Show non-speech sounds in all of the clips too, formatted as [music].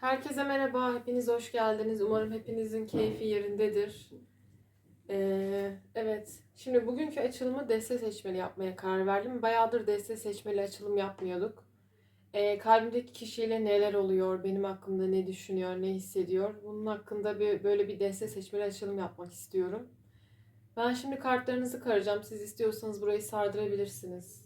Herkese merhaba, hepiniz hoş geldiniz. Umarım hepinizin keyfi yerindedir. Ee, evet, şimdi bugünkü açılımı deste seçmeli yapmaya karar verdim. Bayağıdır deste seçmeli açılım yapmıyorduk. Ee, kalbimdeki kişiyle neler oluyor, benim hakkımda ne düşünüyor, ne hissediyor? Bunun hakkında bir, böyle bir deste seçmeli açılım yapmak istiyorum. Ben şimdi kartlarınızı karacağım. Siz istiyorsanız burayı sardırabilirsiniz.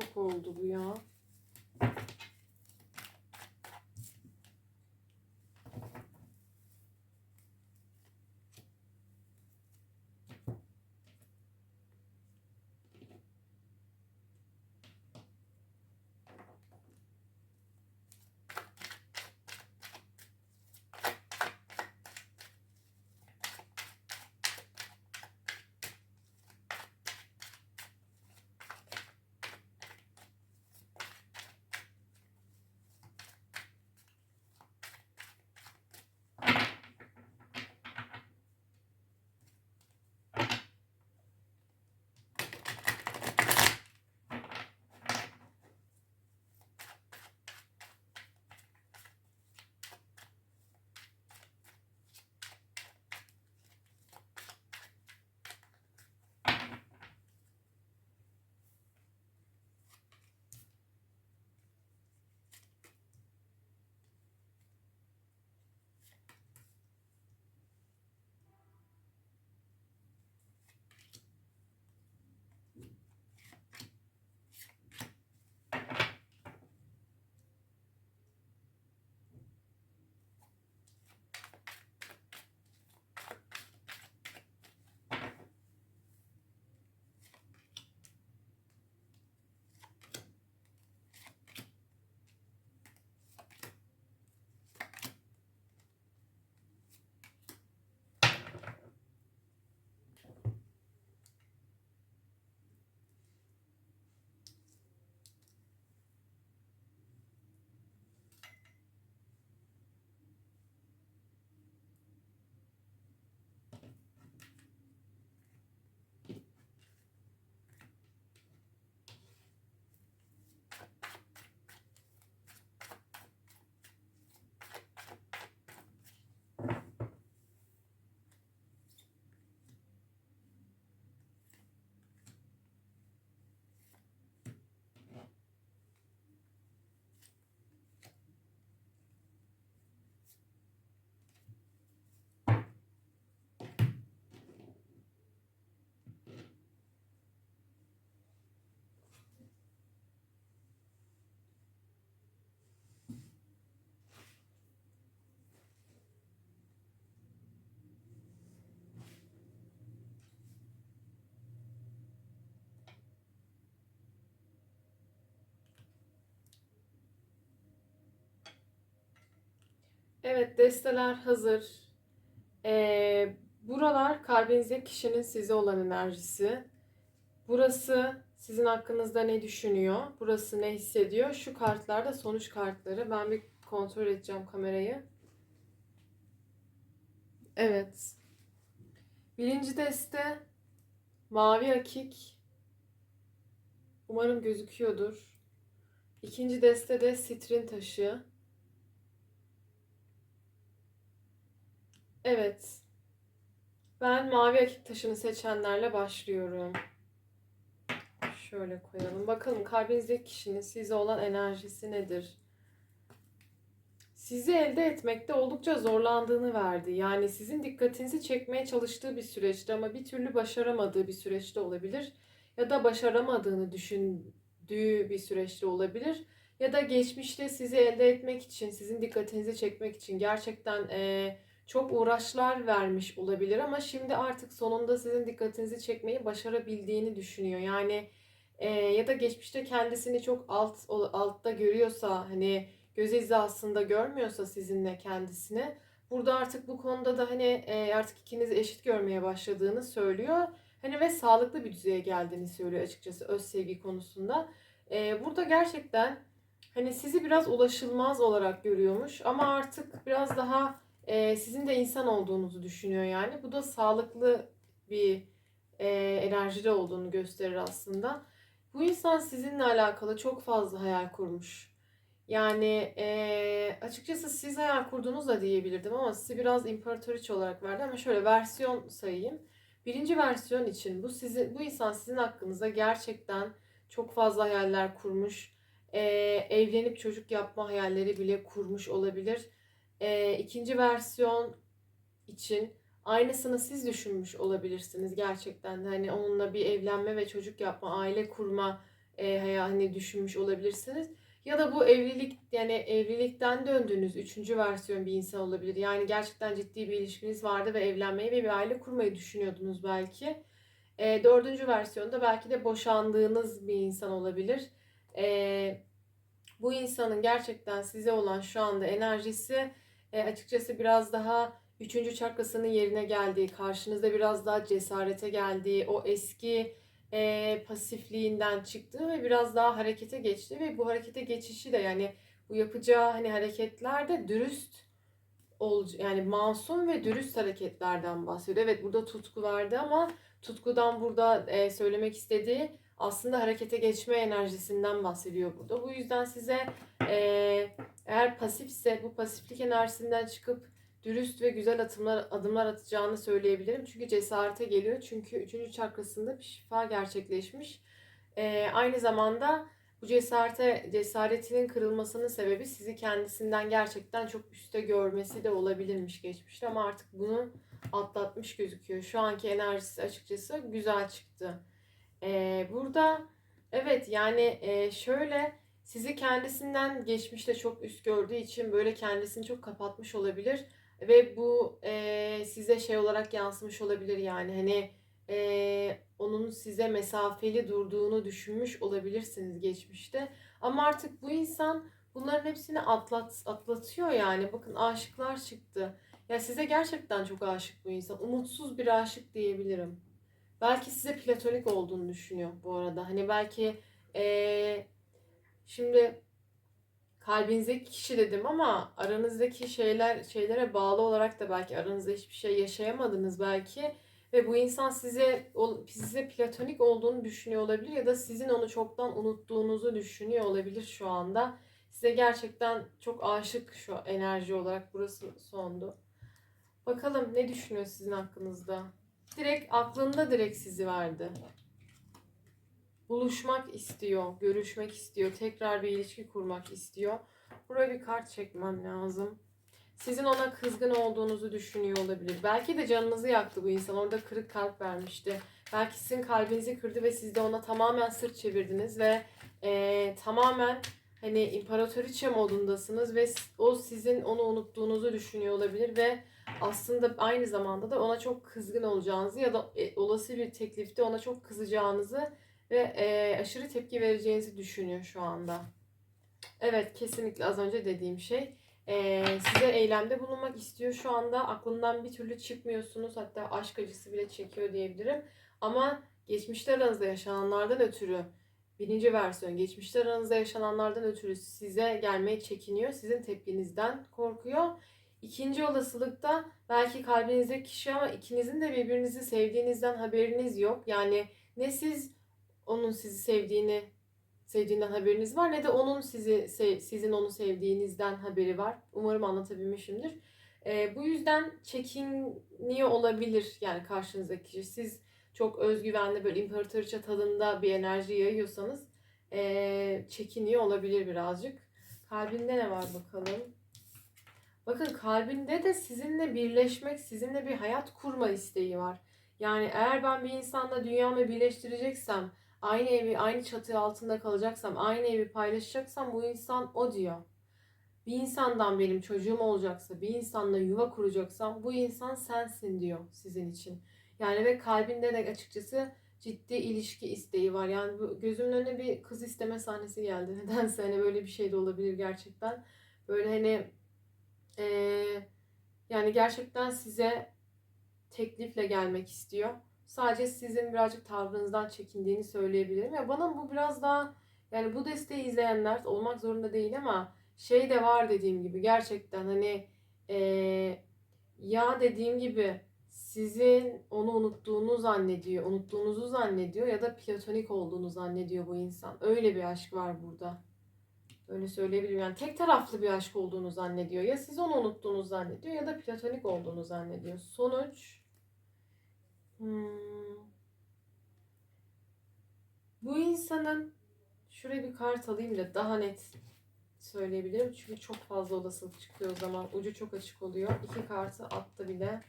Çok oldu bu ya. Evet desteler hazır. Ee, buralar kalbinizdeki kişinin size olan enerjisi. Burası sizin hakkınızda ne düşünüyor? Burası ne hissediyor? Şu kartlar da sonuç kartları. Ben bir kontrol edeceğim kamerayı. Evet. Birinci deste mavi akik. Umarım gözüküyordur. İkinci deste de sitrin taşı. Evet. Ben mavi akik taşını seçenlerle başlıyorum. Şöyle koyalım. Bakalım kalbinizdeki kişinin size olan enerjisi nedir? Sizi elde etmekte oldukça zorlandığını verdi. Yani sizin dikkatinizi çekmeye çalıştığı bir süreçte ama bir türlü başaramadığı bir süreçte olabilir. Ya da başaramadığını düşündüğü bir süreçte olabilir. Ya da geçmişte sizi elde etmek için, sizin dikkatinizi çekmek için gerçekten eee, çok uğraşlar vermiş olabilir ama şimdi artık sonunda sizin dikkatinizi çekmeyi başarabildiğini düşünüyor. Yani e, ya da geçmişte kendisini çok alt altta görüyorsa hani göz hizasında görmüyorsa sizinle kendisini burada artık bu konuda da hani e, artık ikiniz eşit görmeye başladığını söylüyor. Hani ve sağlıklı bir düzeye geldiğini söylüyor açıkçası öz sevgi konusunda. E, burada gerçekten hani sizi biraz ulaşılmaz olarak görüyormuş ama artık biraz daha e, sizin de insan olduğunuzu düşünüyor yani. Bu da sağlıklı bir e, enerjide olduğunu gösterir aslında. Bu insan sizinle alakalı çok fazla hayal kurmuş. Yani e, açıkçası siz hayal kurdunuz da diyebilirdim ama sizi biraz imparatoriçe olarak verdi ama şöyle versiyon sayayım. Birinci versiyon için bu sizin bu insan sizin hakkınızda gerçekten çok fazla hayaller kurmuş. E, evlenip çocuk yapma hayalleri bile kurmuş olabilir. E, ikinci versiyon için aynısını siz düşünmüş olabilirsiniz gerçekten hani onunla bir evlenme ve çocuk yapma, aile kurma e, hani düşünmüş olabilirsiniz. Ya da bu evlilik yani evlilikten döndüğünüz üçüncü versiyon bir insan olabilir. Yani gerçekten ciddi bir ilişkiniz vardı ve evlenmeyi ve bir aile kurmayı düşünüyordunuz belki. E, dördüncü versiyonda belki de boşandığınız bir insan olabilir. E, bu insanın gerçekten size olan şu anda enerjisi e, açıkçası biraz daha üçüncü çakrasının yerine geldiği, karşınızda biraz daha cesarete geldiği, o eski e, pasifliğinden çıktığı ve biraz daha harekete geçti ve bu harekete geçişi de yani bu yapacağı hani hareketlerde dürüst ol yani masum ve dürüst hareketlerden bahsediyor. Evet burada tutku vardı ama tutkudan burada e, söylemek istediği aslında harekete geçme enerjisinden bahsediyor burada. Bu yüzden size e, eğer pasifse bu pasiflik enerjisinden çıkıp dürüst ve güzel adımlar, adımlar atacağını söyleyebilirim. Çünkü cesarete geliyor. Çünkü üçüncü çakrasında bir şifa gerçekleşmiş. Ee, aynı zamanda bu cesarete, cesaretinin kırılmasının sebebi sizi kendisinden gerçekten çok üstte görmesi de olabilirmiş geçmişte. Ama artık bunu atlatmış gözüküyor. Şu anki enerjisi açıkçası güzel çıktı. Ee, burada evet yani e, şöyle sizi kendisinden geçmişte çok üst gördüğü için böyle kendisini çok kapatmış olabilir ve bu e, size şey olarak yansımış olabilir yani hani e, onun size mesafeli durduğunu düşünmüş olabilirsiniz geçmişte. Ama artık bu insan bunların hepsini atlat, atlatıyor yani. Bakın aşıklar çıktı. Ya size gerçekten çok aşık bu insan. Umutsuz bir aşık diyebilirim. Belki size platonik olduğunu düşünüyor bu arada. Hani belki e, şimdi kalbinizdeki kişi dedim ama aranızdaki şeyler şeylere bağlı olarak da belki aranızda hiçbir şey yaşayamadınız belki ve bu insan size size platonik olduğunu düşünüyor olabilir ya da sizin onu çoktan unuttuğunuzu düşünüyor olabilir şu anda. Size gerçekten çok aşık şu enerji olarak burası sondu. Bakalım ne düşünüyor sizin hakkınızda? Direkt aklında direkt sizi verdi buluşmak istiyor, görüşmek istiyor, tekrar bir ilişki kurmak istiyor. Buraya bir kart çekmem lazım. Sizin ona kızgın olduğunuzu düşünüyor olabilir. Belki de canınızı yaktı bu insan. Orada kırık kalp vermişti. Belki sizin kalbinizi kırdı ve siz de ona tamamen sırt çevirdiniz ve e, tamamen hani imparatoriçe modundasınız ve o sizin onu unuttuğunuzu düşünüyor olabilir ve aslında aynı zamanda da ona çok kızgın olacağınızı ya da e, olası bir teklifte ona çok kızacağınızı ve e, aşırı tepki vereceğinizi düşünüyor şu anda. Evet kesinlikle az önce dediğim şey. Ee, size eylemde bulunmak istiyor şu anda. Aklından bir türlü çıkmıyorsunuz. Hatta aşk acısı bile çekiyor diyebilirim. Ama geçmişte aranızda yaşananlardan ötürü birinci versiyon geçmişte aranızda yaşananlardan ötürü size gelmeye çekiniyor. Sizin tepkinizden korkuyor. İkinci olasılıkta belki kalbinizdeki kişi ama ikinizin de birbirinizi sevdiğinizden haberiniz yok. Yani ne siz onun sizi sevdiğini sevdiğinden haberiniz var ne de onun sizi sizin onu sevdiğinizden haberi var. Umarım anlatabilmişimdir. Ee, bu yüzden çekiniyor olabilir yani karşınızdaki kişi. Siz çok özgüvenli böyle imparatoriçe tadında bir enerji yayıyorsanız ee, çekiniyor olabilir birazcık. Kalbinde ne var bakalım. Bakın kalbinde de sizinle birleşmek, sizinle bir hayat kurma isteği var. Yani eğer ben bir insanla dünyamı birleştireceksem, aynı evi, aynı çatı altında kalacaksam, aynı evi paylaşacaksam bu insan o diyor. Bir insandan benim çocuğum olacaksa, bir insanla yuva kuracaksam bu insan sensin diyor sizin için. Yani ve kalbinde de açıkçası ciddi ilişki isteği var. Yani gözümün önüne bir kız isteme sahnesi geldi. [laughs] Nedense hani böyle bir şey de olabilir gerçekten. Böyle hani ee, yani gerçekten size teklifle gelmek istiyor. Sadece sizin birazcık tavrınızdan çekindiğini söyleyebilirim. Ya bana bu biraz daha yani bu desteği izleyenler olmak zorunda değil ama şey de var dediğim gibi gerçekten hani ee, ya dediğim gibi sizin onu unuttuğunu zannediyor, unuttuğunuzu zannediyor ya da platonik olduğunu zannediyor bu insan. Öyle bir aşk var burada. Öyle söyleyebilirim. Yani tek taraflı bir aşk olduğunu zannediyor. Ya siz onu unuttuğunu zannediyor ya da platonik olduğunu zannediyor. Sonuç hmm, bu insanın şuraya bir kart alayım da daha net söyleyebilirim. Çünkü çok fazla olasılık çıkıyor o zaman. Ucu çok açık oluyor. İki kartı attı bile.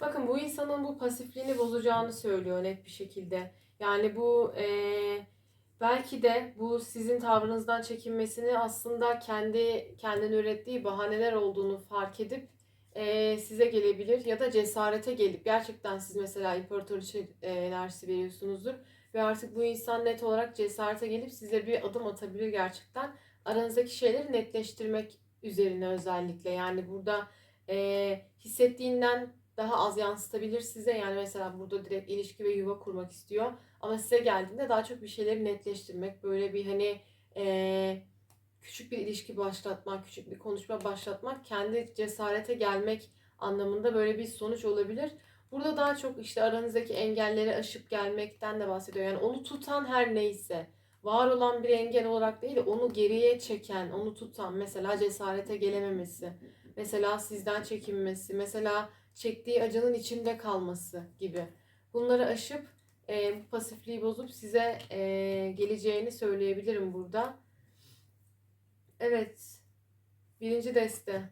Bakın bu insanın bu pasifliğini bozacağını söylüyor net bir şekilde. Yani bu e, belki de bu sizin tavrınızdan çekinmesini aslında kendi kendini ürettiği bahaneler olduğunu fark edip e, size gelebilir ya da cesarete gelip gerçekten siz mesela imparatoriçe enerjisi veriyorsunuzdur ve artık bu insan net olarak cesarete gelip size bir adım atabilir gerçekten aranızdaki şeyleri netleştirmek üzerine özellikle yani burada e, hissettiğinden daha az yansıtabilir size. Yani mesela burada direkt ilişki ve yuva kurmak istiyor. Ama size geldiğinde daha çok bir şeyleri netleştirmek, böyle bir hani ee, küçük bir ilişki başlatmak, küçük bir konuşma başlatmak, kendi cesarete gelmek anlamında böyle bir sonuç olabilir. Burada daha çok işte aranızdaki engelleri aşıp gelmekten de bahsediyor. Yani onu tutan her neyse, var olan bir engel olarak değil onu geriye çeken, onu tutan mesela cesarete gelememesi, mesela sizden çekinmesi, mesela çektiği acının içinde kalması gibi. Bunları aşıp e, pasifliği bozup size e, geleceğini söyleyebilirim burada. Evet. Birinci deste.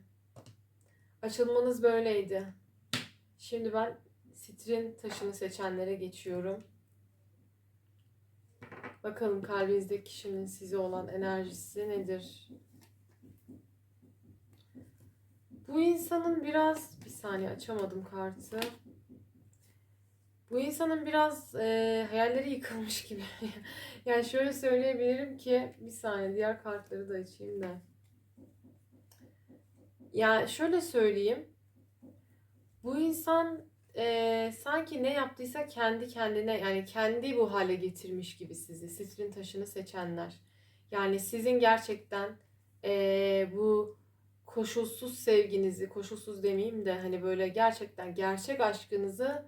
Açılmanız böyleydi. Şimdi ben sitrin taşını seçenlere geçiyorum. Bakalım kalbinizdeki kişinin size olan enerjisi nedir? Bu insanın biraz bir saniye açamadım kartı. Bu insanın biraz e, hayalleri yıkılmış gibi. [laughs] yani şöyle söyleyebilirim ki bir saniye diğer kartları da açayım da. Yani şöyle söyleyeyim. Bu insan e, sanki ne yaptıysa kendi kendine yani kendi bu hale getirmiş gibi sizi. Sitrin taşını seçenler. Yani sizin gerçekten e, bu koşulsuz sevginizi, koşulsuz demeyeyim de hani böyle gerçekten gerçek aşkınızı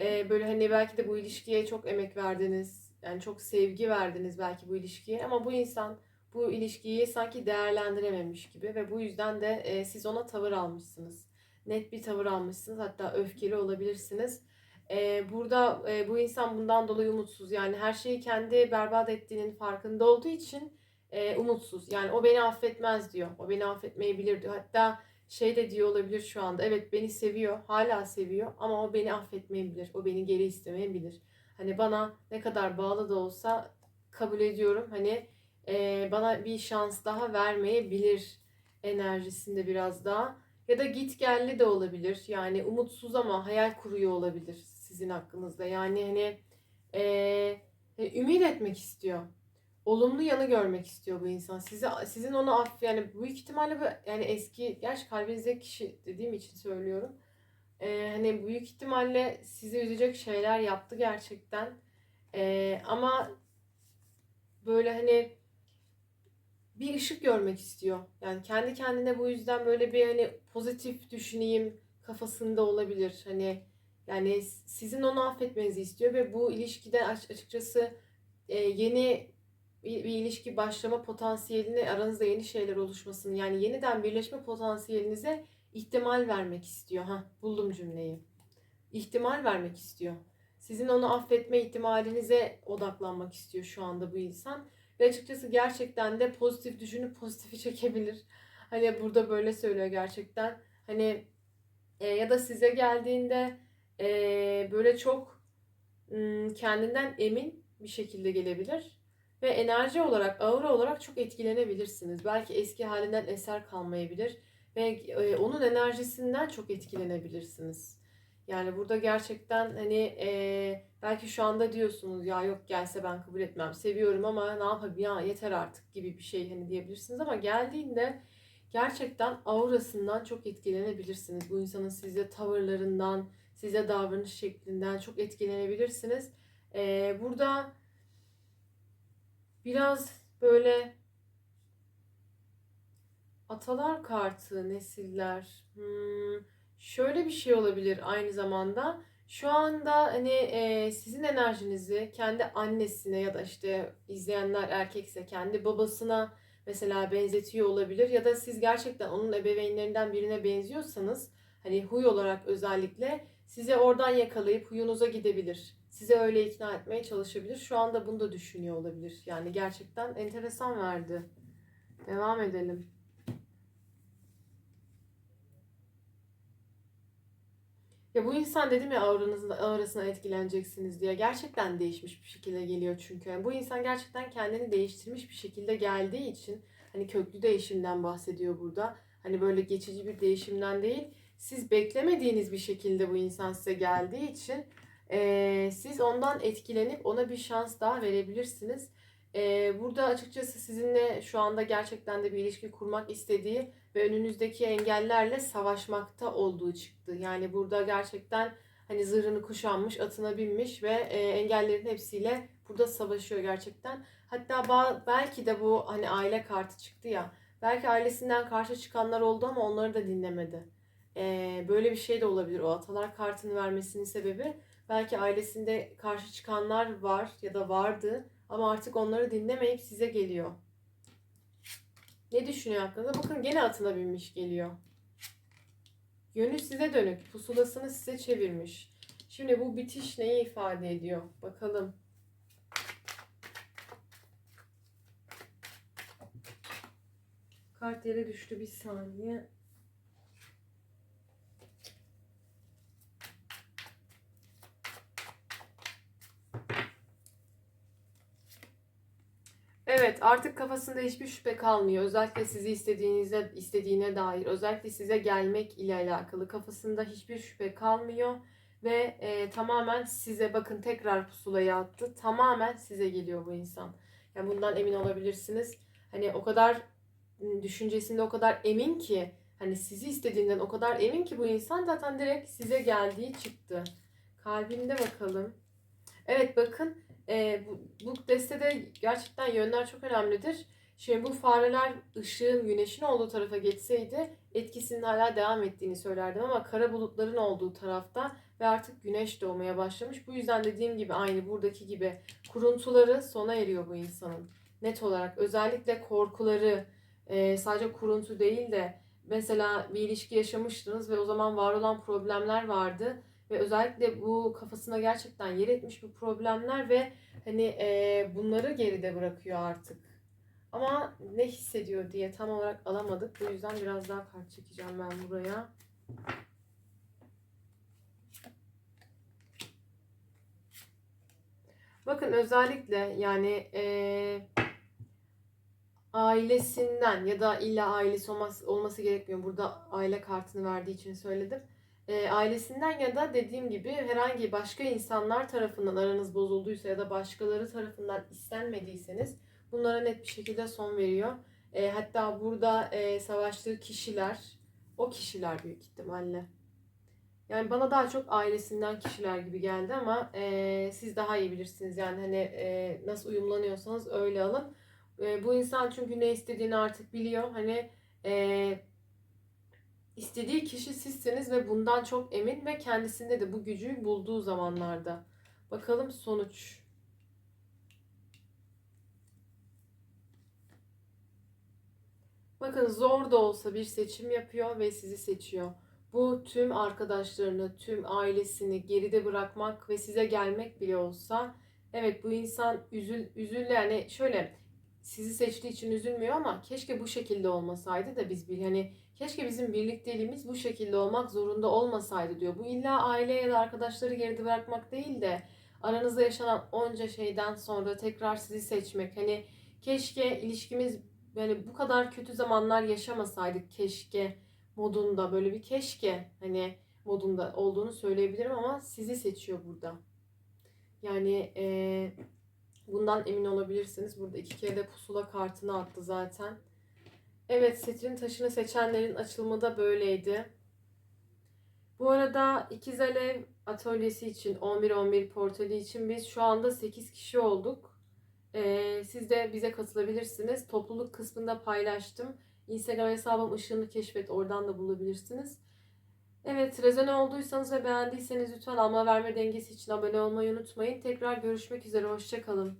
e, böyle hani belki de bu ilişkiye çok emek verdiniz. Yani çok sevgi verdiniz belki bu ilişkiye ama bu insan bu ilişkiyi sanki değerlendirememiş gibi ve bu yüzden de e, siz ona tavır almışsınız. Net bir tavır almışsınız hatta öfkeli olabilirsiniz. E, burada e, bu insan bundan dolayı umutsuz yani her şeyi kendi berbat ettiğinin farkında olduğu için e, umutsuz. Yani o beni affetmez diyor. O beni affetmeyebilir diyor. Hatta şey de diyor olabilir şu anda. Evet beni seviyor. Hala seviyor. Ama o beni affetmeyebilir. O beni geri istemeyebilir. Hani bana ne kadar bağlı da olsa kabul ediyorum. Hani e, bana bir şans daha vermeyebilir enerjisinde biraz daha. Ya da git gelli de olabilir. Yani umutsuz ama hayal kuruyor olabilir sizin hakkınızda. Yani hani e, ümit etmek istiyor olumlu yanı görmek istiyor bu insan. Sizi sizin onu aff yani büyük ihtimalle bu yani eski gerçi kalbinizdeki kişi dediğim için söylüyorum. Ee, hani büyük ihtimalle sizi üzecek şeyler yaptı gerçekten. Ee, ama böyle hani bir ışık görmek istiyor. Yani kendi kendine bu yüzden böyle bir hani pozitif düşüneyim kafasında olabilir. Hani yani sizin onu affetmenizi istiyor ve bu ilişkide aç- açıkçası e, yeni bir, bir ilişki başlama potansiyelini aranızda yeni şeyler oluşmasını yani yeniden birleşme potansiyelinize ihtimal vermek istiyor. Ha buldum cümleyi. İhtimal vermek istiyor. Sizin onu affetme ihtimalinize odaklanmak istiyor şu anda bu insan. Ve açıkçası gerçekten de pozitif düşünüp pozitifi çekebilir. Hani burada böyle söylüyor gerçekten. Hani e, ya da size geldiğinde e, böyle çok kendinden emin bir şekilde gelebilir. Ve enerji olarak, aura olarak çok etkilenebilirsiniz. Belki eski halinden eser kalmayabilir. Ve e, onun enerjisinden çok etkilenebilirsiniz. Yani burada gerçekten hani e, belki şu anda diyorsunuz ya yok gelse ben kabul etmem. Seviyorum ama ne yapayım ya yeter artık gibi bir şey hani diyebilirsiniz ama geldiğinde gerçekten aurasından çok etkilenebilirsiniz. Bu insanın size tavırlarından, size davranış şeklinden çok etkilenebilirsiniz. E, burada biraz böyle atalar kartı, nesiller. Hmm, şöyle bir şey olabilir aynı zamanda. Şu anda hani e, sizin enerjinizi kendi annesine ya da işte izleyenler erkekse kendi babasına mesela benzetiyor olabilir ya da siz gerçekten onun ebeveynlerinden birine benziyorsanız hani huy olarak özellikle size oradan yakalayıp huyunuza gidebilir. Size öyle ikna etmeye çalışabilir. Şu anda bunu da düşünüyor olabilir. Yani gerçekten enteresan verdi. Devam edelim. Ya bu insan dedim ya auranızın aurasına etkileneceksiniz diye. Gerçekten değişmiş bir şekilde geliyor çünkü. Yani bu insan gerçekten kendini değiştirmiş bir şekilde geldiği için hani köklü değişimden bahsediyor burada. Hani böyle geçici bir değişimden değil. Siz beklemediğiniz bir şekilde bu insan size geldiği için eee, siz ondan etkilenip ona bir şans daha verebilirsiniz. Eee, burada açıkçası sizinle şu anda gerçekten de bir ilişki kurmak istediği ve önünüzdeki engellerle savaşmakta olduğu çıktı. Yani burada gerçekten hani zırhını kuşanmış, atına binmiş ve e, engellerin hepsiyle burada savaşıyor gerçekten. Hatta belki de bu hani aile kartı çıktı ya. Belki ailesinden karşı çıkanlar oldu ama onları da dinlemedi. E, böyle bir şey de olabilir. O atalar kartını vermesinin sebebi belki ailesinde karşı çıkanlar var ya da vardı ama artık onları dinlemeyip size geliyor. Ne düşünüyor hakkında? Bakın gene atına binmiş geliyor. Yönü size dönük. Pusulasını size çevirmiş. Şimdi bu bitiş neyi ifade ediyor? Bakalım. Kart yere düştü bir saniye. Evet, artık kafasında hiçbir şüphe kalmıyor. Özellikle sizi istediğinize istediğine dair, özellikle size gelmek ile alakalı kafasında hiçbir şüphe kalmıyor ve e, tamamen size bakın tekrar pusulayı attı. Tamamen size geliyor bu insan. Yani bundan emin olabilirsiniz. Hani o kadar ım, düşüncesinde o kadar emin ki hani sizi istediğinden o kadar emin ki bu insan zaten direkt size geldiği çıktı. Kalbinde bakalım. Evet bakın e, bu, bu destede gerçekten yönler çok önemlidir. Şimdi bu fareler ışığın, güneşin olduğu tarafa geçseydi etkisinin hala devam ettiğini söylerdim ama kara bulutların olduğu tarafta ve artık güneş doğmaya başlamış. Bu yüzden dediğim gibi aynı buradaki gibi kuruntuları sona eriyor bu insanın. Net olarak özellikle korkuları e, sadece kuruntu değil de mesela bir ilişki yaşamıştınız ve o zaman var olan problemler vardı ve özellikle bu kafasına gerçekten yer etmiş bu problemler ve hani e, bunları geride bırakıyor artık. Ama ne hissediyor diye tam olarak alamadık. Bu yüzden biraz daha kart çekeceğim ben buraya. Bakın özellikle yani e, ailesinden ya da illa ailesi olması, olması gerekmiyor. Burada aile kartını verdiği için söyledim e, ailesinden ya da dediğim gibi herhangi başka insanlar tarafından aranız bozulduysa ya da başkaları tarafından istenmediyseniz bunlara net bir şekilde son veriyor. E, hatta burada e, savaştığı kişiler o kişiler büyük ihtimalle. Yani bana daha çok ailesinden kişiler gibi geldi ama e, siz daha iyi bilirsiniz. Yani hani e, nasıl uyumlanıyorsanız öyle alın. E, bu insan çünkü ne istediğini artık biliyor. Hani e, istediği kişi sizsiniz ve bundan çok emin ve kendisinde de bu gücü bulduğu zamanlarda. Bakalım sonuç. Bakın zor da olsa bir seçim yapıyor ve sizi seçiyor. Bu tüm arkadaşlarını, tüm ailesini geride bırakmak ve size gelmek bile olsa evet bu insan üzül üzül yani şöyle sizi seçtiği için üzülmüyor ama keşke bu şekilde olmasaydı da biz bir hani keşke bizim birlikteliğimiz bu şekilde olmak zorunda olmasaydı diyor. Bu illa aile ya da arkadaşları geride bırakmak değil de aranızda yaşanan onca şeyden sonra tekrar sizi seçmek. Hani keşke ilişkimiz yani bu kadar kötü zamanlar yaşamasaydık keşke modunda böyle bir keşke hani modunda olduğunu söyleyebilirim ama sizi seçiyor burada. Yani eee, bundan emin olabilirsiniz. Burada iki kere de pusula kartını attı zaten. Evet setrin taşını seçenlerin açılımı da böyleydi. Bu arada İkiz Alev atölyesi için 11-11 portali için biz şu anda 8 kişi olduk. Ee, siz de bize katılabilirsiniz. Topluluk kısmında paylaştım. Instagram hesabım ışığını keşfet oradan da bulabilirsiniz. Evet rezone olduysanız ve beğendiyseniz lütfen alma verme dengesi için abone olmayı unutmayın. Tekrar görüşmek üzere hoşçakalın.